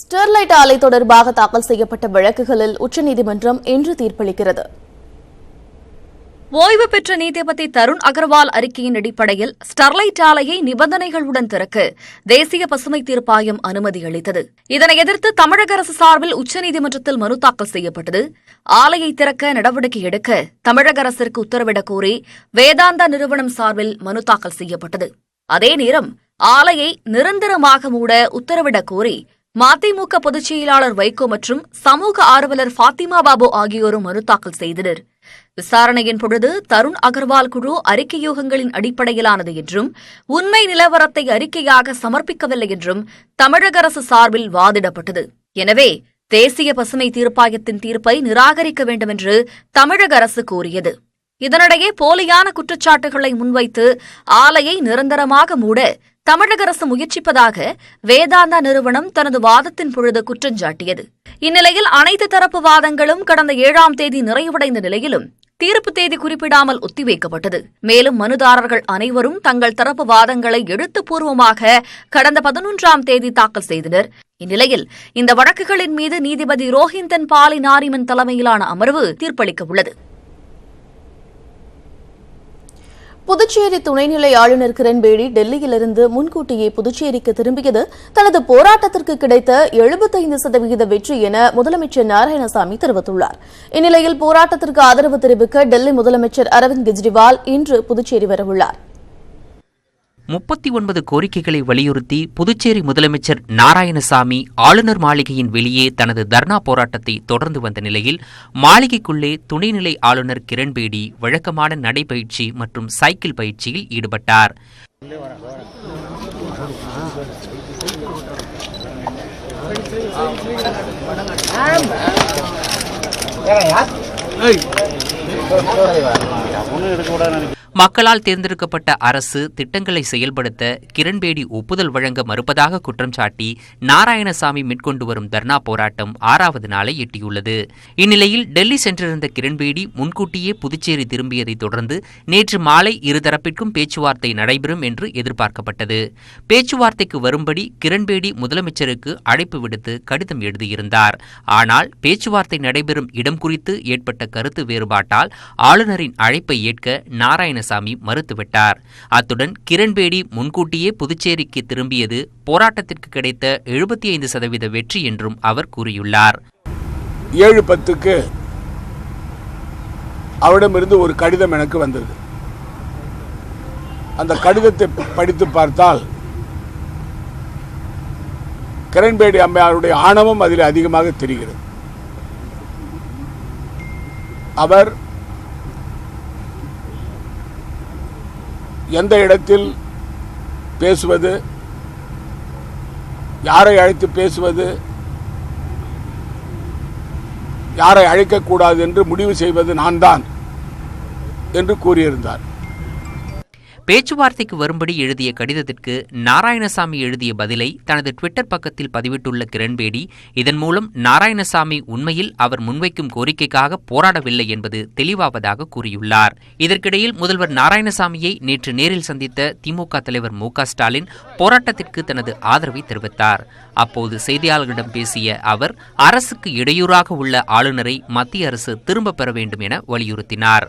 Sterlite ஆலை தொடர்பாக தாக்கல் செய்யப்பட்ட வழக்குகளில் உச்சநீதிமன்றம் இன்று தீர்ப்பளிக்கிறது. ஓய்வு பெற்ற நீதிபதி தருண் அகர்வால் அறிக்கையின் அடிப்படையில் ஸ்டெர்லைட் ஆலையை நிபந்தனைகளுடன் திறக்க தேசிய பசுமை தீர்ப்பாயம் அனுமதி அளித்தது. இதனை எதிர்த்து தமிழக அரசு சார்பில் உச்சநீதிமன்றத்தில் மனு தாக்கல் செய்யப்பட்டது. ஆலையை திறக்க நடவடிக்கை எடுக்க தமிழக அரசிற்கு உத்தரவிடக் கோரி வேதாந்தா நிறுவனம் சார்பில் மனு தாக்கல் செய்யப்பட்டது. அதே நேரம் ஆலையை நிரந்தரமாக மூட உத்தரவிடக் கோரி மதிமுக பொதுச் செயலாளர் வைகோ மற்றும் சமூக ஆர்வலர் ஃபாத்திமா பாபு ஆகியோரும் மனு தாக்கல் செய்தனர். விசாரணையின் பொழுது தருண் அகர்வால் குழு அறிக்கை யூகங்களின் அடிப்படையிலானது என்றும் உண்மை நிலவரத்தை அறிக்கையாக சமர்ப்பிக்கவில்லை என்றும் தமிழக அரசு சார்பில் வாதிடப்பட்டது. எனவே தேசிய பசுமை தீர்ப்பாயத்தின் தீர்ப்பை நிராகரிக்க வேண்டும் என்று தமிழக அரசு கூறியது இதனிடையே போலியான குற்றச்சாட்டுகளை முன்வைத்து ஆலையை நிரந்தரமாக மூட தமிழக அரசு முயற்சிப்பதாக வேதாந்தா நிறுவனம் தனது வாதத்தின் பொழுது குற்றஞ்சாட்டியது இந்நிலையில் அனைத்து தரப்பு வாதங்களும் கடந்த ஏழாம் தேதி நிறைவடைந்த நிலையிலும் தீர்ப்பு தேதி குறிப்பிடாமல் ஒத்திவைக்கப்பட்டது. மேலும் மனுதாரர்கள் அனைவரும் தங்கள் தரப்பு வாதங்களை எழுத்துப்பூர்வமாக கடந்த பதினொன்றாம் தேதி தாக்கல் செய்தனர். இந்நிலையில் இந்த வழக்குகளின் மீது நீதிபதி ரோஹிந்தன் பாலி நாரிமன் தலைமையிலான அமர்வு தீர்ப்பளிக்க உள்ளது. புதுச்சேரி துணைநிலை ஆளுநர் கிரண்பேடி டெல்லியிலிருந்து முன்கூட்டியே புதுச்சேரிக்கு திரும்பியது தனது போராட்டத்திற்கு கிடைத்த எழுபத்தைந்து சதவிகித வெற்றி என முதலமைச்சர் நாராயணசாமி தெரிவித்துள்ளார். இந்நிலையில் போராட்டத்திற்கு ஆதரவு தெரிவிக்க டெல்லி முதலமைச்சர் அரவிந்த் கெஜ்ரிவால் இன்று புதுச்சேரி வரவுள்ளார். முப்பத்தி ஒன்பது கோரிக்கைகளை வலியுறுத்தி புதுச்சேரி முதலமைச்சர் நாராயணசாமி ஆளுநர் மாளிகையின் வெளியே தனது தர்ணா போராட்டத்தை தொடர்ந்து வந்த நிலையில் மாளிகைக்குள்ளே துணைநிலை ஆளுநர் கிரண்பேடி வழக்கமான நடைபயிற்சி மற்றும் சைக்கிள் பயிற்சியில் ஈடுபட்டார். மக்களால் தேர்ந்தெடுக்கப்பட்ட அரசு திட்டங்களை செயல்படுத்த கிரண்பேடி ஒப்புதல் வழங்க மறுப்பதாக குற்றம் சாட்டி நாராயணசாமி மேற்கொண்டு வரும் தர்ணா போராட்டம் ஆறாவது நாளை எட்டியுள்ளது. இந்நிலையில் டெல்லி சென்றிருந்த கிரண்பேடி முன்கூட்டியே புதுச்சேரி திரும்பியதைத் தொடர்ந்து நேற்று மாலை இருதரப்பிற்கும் பேச்சுவார்த்தை நடைபெறும் என்று எதிர்பார்க்கப்பட்டது. பேச்சுவார்த்தைக்கு வரும்படி கிரண்பேடி முதலமைச்சருக்கு அழைப்பு விடுத்து கடிதம் எழுதியிருந்தார். ஆனால் பேச்சுவார்த்தை நடைபெறும் இடம் குறித்து ஏற்பட்ட கருத்து வேறுபாட்டால் ஆளுநரின் அழைப்பை ஏற்க நாராயணசாமி மறுத்துவிட்டார். அத்துடன் கிரண்பேடி முன்கூட்டியே புதுச்சேரிக்கு திரும்பியது போராட்டத்திற்கு கிடைத்த எழுபத்தி ஐந்து சதவீத வெற்றி என்றும் அவர் கூறியுள்ளார். ஏழு பத்துக்கு அவரிடமிருந்து ஒரு கடிதம் எனக்கு வந்தது. அந்த கடிதத்தை படித்து பார்த்தால் கிரண்பேடி அம்மையாருடைய ஆணவம் அதில் அதிகமாக தெரிகிறது. அவர் எந்த இடத்தில் பேசுவது யாரை அழைத்து பேசுவது யாரை அழைக்கக்கூடாது என்று முடிவு செய்வது நான் தான் என்று கூறியிருந்தார். பேச்சுவார்த்தைக்கு வரும்படி எழுதிய கடிதத்திற்கு நாராயணசாமி எழுதிய பதிலை தனது ட்விட்டர் பக்கத்தில் பதிவிட்டுள்ள கிரண்பேடி இதன் மூலம் நாராயணசாமி உண்மையில் அவர் முன்வைக்கும் கோரிக்கைக்காக போராடவில்லை என்பது தெளிவாவதாக கூறியுள்ளார். இதற்கிடையில் முதல்வர் நாராயணசாமியை நேற்று நேரில் சந்தித்த திமுக தலைவர் மு. ஸ்டாலின் போராட்டத்திற்கு தனது ஆதரவை தெரிவித்தார். அப்போது செய்தியாளர்களிடம் பேசிய அவர் அரசுக்கு இடையூறாக உள்ள ஆளுநரை மத்திய அரசு திரும்பப் பெற வேண்டும் என வலியுறுத்தினார்.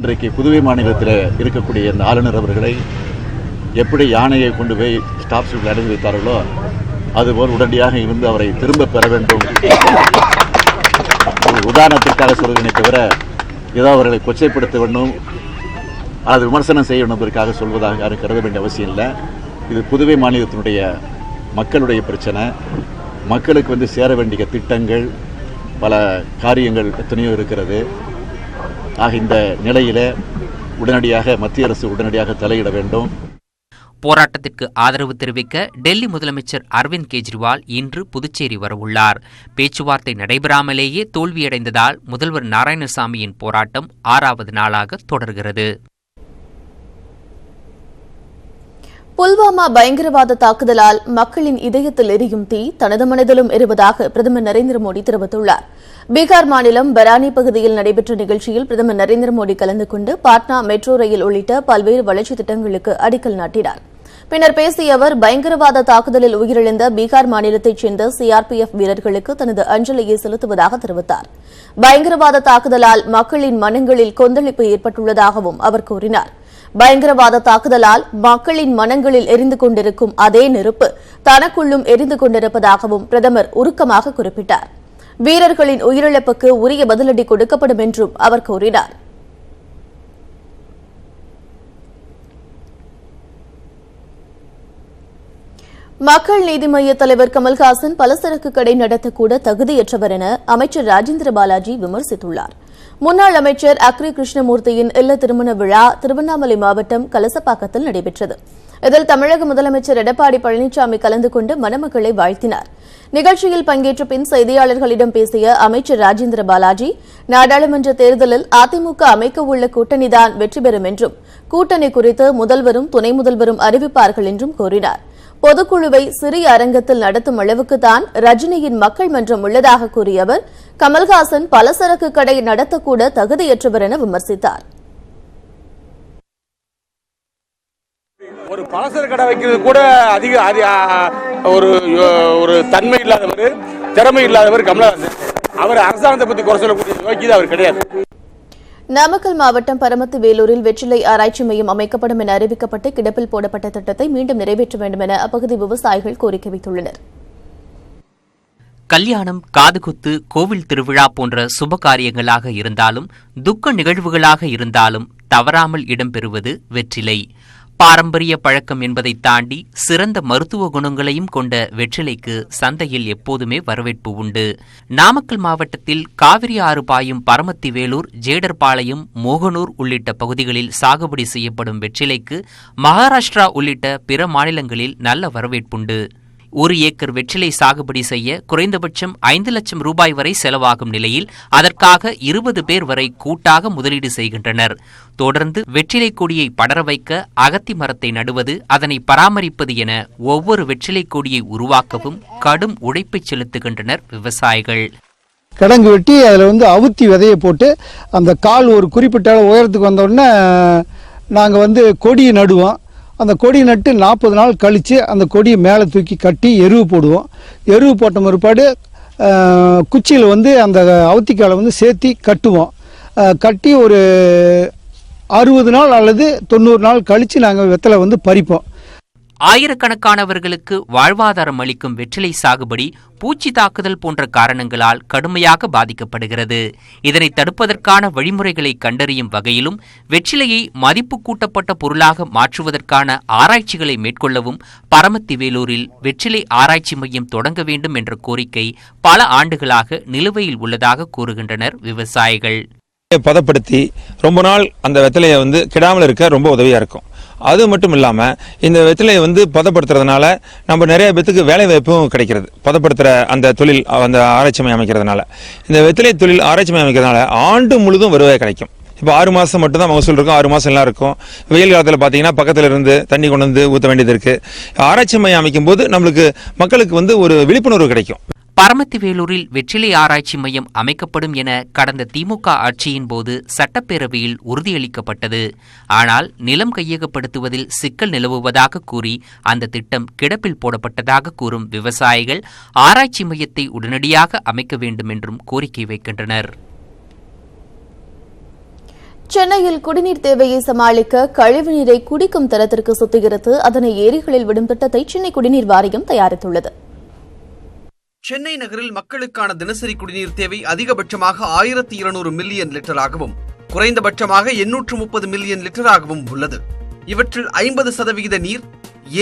இன்றைக்கு புதுவை மாநிலத்தில் இருக்கக்கூடிய இந்த ஆளுநர் அவர்களை எப்படி யானையை கொண்டு போய் ஸ்டாப் ஸ்லிப்பில் அடைந்து வைத்தார்களோ அதுபோல் உடனடியாக இருந்து அவரை திரும்ப பெற வேண்டும். ஒரு உதாரணத்திற்காக சொல்கிறேனே தவிர ஏதோ அவர்களை கொச்சைப்படுத்த வேண்டும் அது விமர்சனம் செய்ய வேண்டும் என்பதற்காக சொல்வதாக யாரும் கருத வேண்டிய அவசியம் இல்லை. இது புதுவை மாநிலத்தினுடைய மக்களுடைய பிரச்சனை. மக்களுக்கு வந்து சேர வேண்டிய திட்டங்கள் பல காரியங்கள் எத்தனையோ இருக்கிறது. ஆக இந்த நிலையில உடனடியாக மத்திய அரசு உடனடியாக தலையிட வேண்டும். போராட்டத்திற்கு ஆதரவு தெரிவிக்க டெல்லி முதலமைச்சர் அரவிந்த் கெஜ்ரிவால் இன்று புதுச்சேரி வரவுள்ளார். பேச்சுவார்த்தை நடைபெறாமலேயே தோல்வியடைந்ததால் முதல்வர் நாராயணசாமியின் போராட்டம் ஆறாவது நாளாக தொடர்கிறது. புல்வாமா பயங்கரவாத தாக்குதலால் மக்களின் இதயத்தில் எரியும் தீ தனது மனதிலும் எரிவதாக பிரதமர் நரேந்திர மோடி தெரிவித்துள்ளார். பீகார் மாநிலம் பரானி பகுதியில் நடைபெற்ற நிகழ்ச்சியில் பிரதமர் நரேந்திர மோடி கலந்து கொண்டு பாட்னா மெட்ரோ ரயில் உள்ளிட்ட பல்வேறு வளர்ச்சித் திட்டங்களுக்கு அடிக்கல் நாட்டினார். பின்னர் பேசிய அவர் பயங்கரவாத தாக்குதலில் உயிரிழந்த பீகார் மாநிலத்தைச் சேர்ந்த சிஆர்பிஎஃப் வீரர்களுக்கு தனது அஞ்சலியை செலுத்துவதாக தெரிவித்தார். பயங்கரவாத தாக்குதலால் மக்களின் மனங்களில் கொந்தளிப்பு ஏற்பட்டுள்ளதாகவும் அவர் கூறினார். பயங்கரவாத தாக்குதலால் மக்களின் மனங்களில் எரிந்து கொண்டிருக்கும் அதே நெருப்பு தனக்குள்ளும் எரிந்து கொண்டிருப்பதாகவும் பிரதமர் உருக்கமாக குறிப்பிட்டார். வீரர்களின் உயிரிழப்புக்கு உரிய பதிலடி கொடுக்கப்படும் என்றும் அவர் கூறினார். மக்கள் நீதி மய்ய தலைவர் கமல்ஹாசன் பலசரக்கு கடை நடத்தக்கூட தகுதியற்றவர் என அமைச்சர் ராஜேந்திர பாலாஜி விமர்சித்துள்ளார். முன்னாள் அமைச்சர் அக்ரி கிருஷ்ணமூர்த்தியின் இல்ல திருமண விழா திருவண்ணாமலை மாவட்டம் கலசப்பாக்கத்தில் நடைபெற்றது. இதில் தமிழக முதலமைச்சர் எடப்பாடி பழனிசாமி கலந்து கொண்டு மணமக்களை வாழ்த்தினார். நிகழ்ச்சியில் பங்கேற்ற பின் செய்தியாளர்களிடம் பேசிய அமைச்சர் ராஜேந்திர பாலாஜி நாடாளுமன்ற தேர்தலில் அதிமுக அமைக்க உள்ள கூட்டணிதான் வெற்றி பெறும் என்றும் கூட்டணி குறித்து முதல்வரும் துணை முதல்வரும் அறிவிப்பார்கள் என்றும் கூறினார். பொதுக்குழுவை சிறிய அரங்கத்தில் நடத்தும் அளவுக்குதான் ரஜினியின் மக்கள் மன்றம் உள்ளதாக கூறிய அவர் கமல்ஹாசன் பலசரக்கு கடை நடத்தக்கூட தகுதியற்றவர் என விமர்சித்தார். ஒரு பலசர கடை வைக்கிறது கூட அதிக ஒரு ஒரு தன்மை இல்லாதவர் திறமை இல்லாதவர் கமலஹாசன். அவர் அரசாங்கத்தை பத்தி குறை சொல்லக்கூடிய நோக்கி அவர் கிடையாது. நாமக்கல் மாவட்டம் பரமத்து வேலூரில் வெற்றிலை ஆராய்ச்சி மையம் அமைக்கப்படும் என அறிவிக்கப்பட்டு கிடப்பில் போடப்பட்ட திட்டத்தை மீண்டும் நிறைவேற்ற வேண்டும் என அப்பகுதி விவசாயிகள் கோரிக்கை வைத்துள்ளனர். கல்யாணம் காதுகுத்து கோவில் திருவிழா போன்ற சுப காரியங்களாக இருந்தாலும் துக்க நிகழ்வுகளாக இருந்தாலும் தவறாமல் இடம்பெறுவது வெற்றிலை. பாரம்பரிய பழக்கம் என்பதை தாண்டி சிறந்த மருத்துவ குணங்களையும் கொண்ட வெற்றிலைக்கு சந்தையில் எப்போதுமே வரவேற்பு உண்டு. நாமக்கல் மாவட்டத்தில் காவிரி ஆறு பாயும் பரமத்தி வேலூர் ஜேடர்பாளையம் மோகனூர் உள்ளிட்ட பகுதிகளில் சாகுபடி செய்யப்படும் வெற்றிலைக்கு மகாராஷ்டிரா உள்ளிட்ட பிற மாநிலங்களில் நல்ல வரவேற்புண்டு. ஒரு ஏக்கர் வெற்றிலை சாகுபடி செய்ய குறைந்தபட்சம் ஐந்து லட்சம் ரூபாய் வரை செலவாகும் நிலையில் அதற்காக இருபது பேர் வரை கூட்டாக முதலீடு செய்கின்றனர். தொடர்ந்து வெற்றிலை கொடியை படர வைக்க அகத்தி மரத்தை நடுவது அதனை பராமரிப்பது என ஒவ்வொரு வெற்றிலை கொடியை உருவாக்கவும் கடும் உழைப்பை செலுத்துகின்றனர் விவசாயிகள். கிடங்கு வெட்டி அதில் வந்து அவுத்தி விதையை போட்டு அந்த கால் ஒரு குறிப்பிட்ட உயரத்துக்கு வந்தோடனே நாங்கள் வந்து கொடியை நடுவோம். அந்த கொடி நட்டு நாற்பது நாள் கழித்து அந்த கொடியை மேலே தூக்கி கட்டி எருவு போடுவோம். எருவு போட்ட பிற்பாடு குச்சியில் வந்து அந்த அவுத்திக்காலை வந்து சேர்த்தி கட்டுவோம். கட்டி ஒரு அறுபது நாள் அல்லது தொண்ணூறு நாள் கழித்து நாங்கள் வெத்தலை வந்து பறிப்போம். ஆயிரக்கணக்கானவர்களுக்கு வாழ்வாதாரம் அளிக்கும் வெற்றிலை சாகுபடி பூச்சி தாக்குதல் போன்ற காரணங்களால் கடுமையாக பாதிக்கப்படுகிறது. இதனை தடுப்பதற்கான வழிமுறைகளை கண்டறியும் வகையிலும் வெற்றிலையை மதிப்பு கூட்டப்பட்ட பொருளாக மாற்றுவதற்கான ஆராய்ச்சிகளை மேற்கொள்ளவும் பரமத்திவேலூரில் வெற்றிலை ஆராய்ச்சி மையம் தொடங்க வேண்டும் என்ற கோரிக்கை பல ஆண்டுகளாக நிலுவையில் உள்ளதாக கூறுகின்றனர் விவசாயிகள். பதப்படுத்தி ரொம்ப நாள் அந்த வெத்தலையை வந்து கிடாமல் இருக்க ரொம்ப உதவியாக இருக்கும். அது மட்டும் இல்லாமல் இந்த வெத்தலையை வந்து பதப்படுத்துறதுனால நம்ம நிறைய பேத்துக்கு வேலை வாய்ப்பும் கிடைக்கிறது. பதப்படுத்துகிற அந்த தொழில் அந்த ஆராய்ச்சி மையம் அமைக்கிறதுனால. இந்த வெத்தலை தொழில் ஆராய்ச்சி மையம் அமைக்கிறதுனால ஆண்டு முழுதும் வருவாய் கிடைக்கும். இப்போ ஆறு மாதம் மட்டும்தான் மகசூல் இருக்கும் ஆறு மாதம் எல்லாம் இருக்கும். வெயில் காலத்தில் பார்த்தீங்கன்னா பக்கத்தில் இருந்து தண்ணி கொண்டு வந்து ஊற்ற வேண்டியது இருக்குது ஆராய்ச்சி மையம் அமைக்கும் போது நம்மளுக்கு மக்களுக்கு வந்து ஒரு விழிப்புணர்வு கிடைக்கும். பரமத்திவேலூரில் வெற்றிலை ஆராய்ச்சி மையம் அமைக்கப்படும் என கடந்த திமுக ஆட்சியின் போது சட்டப்பேரவையில் உறுதியளிக்கப்பட்டது. ஆனால் நிலம் கையகப்படுத்துவதில் சிக்கல் நிலவுவதாக கூறி அந்த திட்டம் கிடப்பில் போடப்பட்டதாக கூறும் விவசாயிகள் ஆராய்ச்சி மையத்தை உடனடியாக அமைக்க வேண்டும் என்றும் கோரிக்கை வைக்கின்றனர். சென்னையில் குடிநீர் தேவையை சமாளிக்க கழிவுநீரை குடிக்கும் தரத்திற்கு சுத்திகரித்து அதனை ஏரிகளில் விடும் திட்டத்தை சென்னை குடிநீர் வாரியம் தயாரித்துள்ளது. சென்னை நகரில் மக்களுக்கான தினசரி குடிநீர் தேவை அதிகபட்சமாக ஆயிரத்தி இருநூறு மில்லியன் லிட்டராகவும் குறைந்தபட்சமாக எண்ணூற்று முப்பது மில்லியன் லிட்டராகவும் உள்ளது. இவற்றில் ஐம்பது சதவிகித நீர்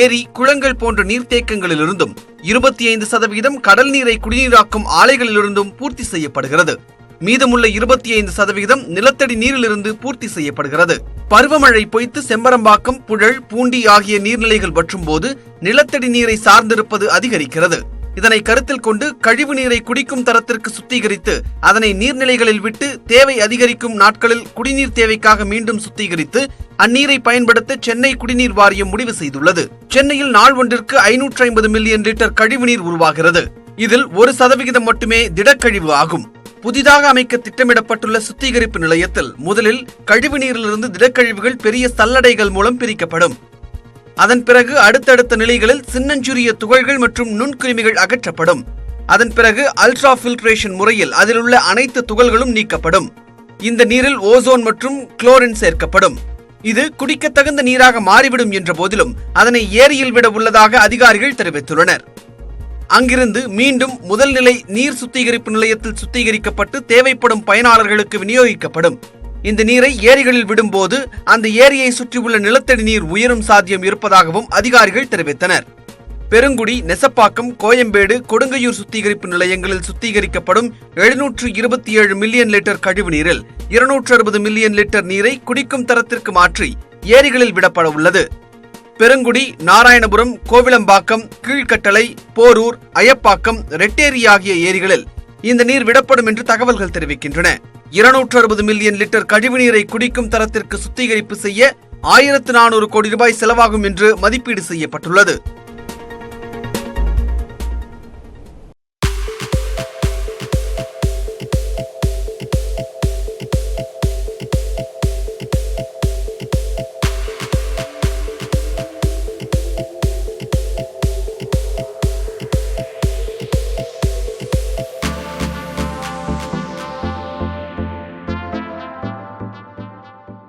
ஏரி குளங்கள் போன்ற நீர்த்தேக்கங்களிலிருந்தும் இருபத்தி ஐந்து சதவிகிதம் கடல் நீரை குடிநீராக்கும் ஆலைகளிலிருந்தும் பூர்த்தி செய்யப்படுகிறது. மீதமுள்ள இருபத்தி ஐந்து சதவிகிதம் நிலத்தடி நீரிலிருந்து பூர்த்தி செய்யப்படுகிறது. பருவமழை பொய்த்து செம்பரம்பாக்கம் புழல் பூண்டி ஆகிய நீர்நிலைகள் வற்றும் போது நிலத்தடி நீரை சார்ந்திருப்பது அதிகரிக்கிறது. இதனை கருத்தில் கொண்டு கழிவு நீரை குடிக்கும் தரத்திற்கு சுத்திகரித்து அதனை நீர்நிலைகளில் விட்டு தேவை அதிகரிக்கும் நாட்களில் குடிநீர் தேவைக்காக மீண்டும் சுத்திகரித்து அந்நீரை பயன்படுத்த சென்னை குடிநீர் வாரியம் முடிவு செய்துள்ளது. சென்னையில் நாள் ஒன்றிற்கு ஐநூற்று ஐம்பது மில்லியன் லிட்டர் கழிவுநீர் உருவாகிறது. இதில் ஒரு சதவிகிதம் மட்டுமே திடக்கழிவு ஆகும். புதிதாக அமைக்க திட்டமிடப்பட்டுள்ள சுத்திகரிப்பு நிலையத்தில் முதலில் கழிவு நீரிலிருந்து திடக்கழிவுகள் பெரிய சல்லடைகள் மூலம் பிரிக்கப்படும். அதன் பிறகு அடுத்தடுத்த நிலைகளில் சின்னஞ்சிறிய துகள்கள் மற்றும் நுண்கிருமிகள் அகற்றப்படும். அதன் பிறகு அல்ட்ரா ஃபில்ட்ரேஷன் முறையில் அதில் உள்ள அனைத்து துகள்களும் நீக்கப்படும். இந்த நீரில் ஓசோன் மற்றும் குளோரின் சேர்க்கப்படும். இது குடிக்கத்தகுந்த நீராக மாறிவிடும் என்ற போதிலும் அதனை ஏரியில் விட உள்ளதாக அதிகாரிகள் தெரிவித்துள்ளனர். அங்கிருந்து மீண்டும் முதல் நிலை நீர் சுத்திகரிப்பு நிலையத்தில் சுத்திகரிக்கப்பட்டு தேவைப்படும் பயனாளர்களுக்கு விநியோகிக்கப்படும். இந்த நீரை ஏரிகளில் விடும்போது அந்த ஏரியை சுற்றியுள்ள நிலத்தடி நீர் உயரும் சாத்தியம் இருப்பதாகவும் அதிகாரிகள் தெரிவித்தனர். பெருங்குடி நெசப்பாக்கம் கோயம்பேடு கொடுங்கையூர் சுத்திகரிப்பு நிலையங்களில் சுத்திகரிக்கப்படும் எழுநூற்று இருபத்தி ஏழு மில்லியன் லிட்டர் கழிவு நீரில் இருநூற்று அறுபது மில்லியன் லிட்டர் நீரை குடிக்கும் தரத்திற்கு மாற்றி ஏரிகளில் விடப்பட உள்ளது. பெருங்குடி நாராயணபுரம் கோவிலம்பாக்கம் கீழ்கட்டளை போரூர் அயப்பாக்கம் ரெட்டேரி ஆகிய ஏரிகளில் இந்த நீர் விடப்படும் என்று தகவல்கள் தெரிவிக்கின்றன. இருநூற்று அறுபது மில்லியன் லிட்டர் கழிவுநீரை குடிக்கும் தரத்திற்கு சுத்திகரிப்பு செய்ய ஆயிரத்து நானூறு கோடி ரூபாய் செலவாகும் என்று மதிப்பீடு செய்யப்பட்டுள்ளது.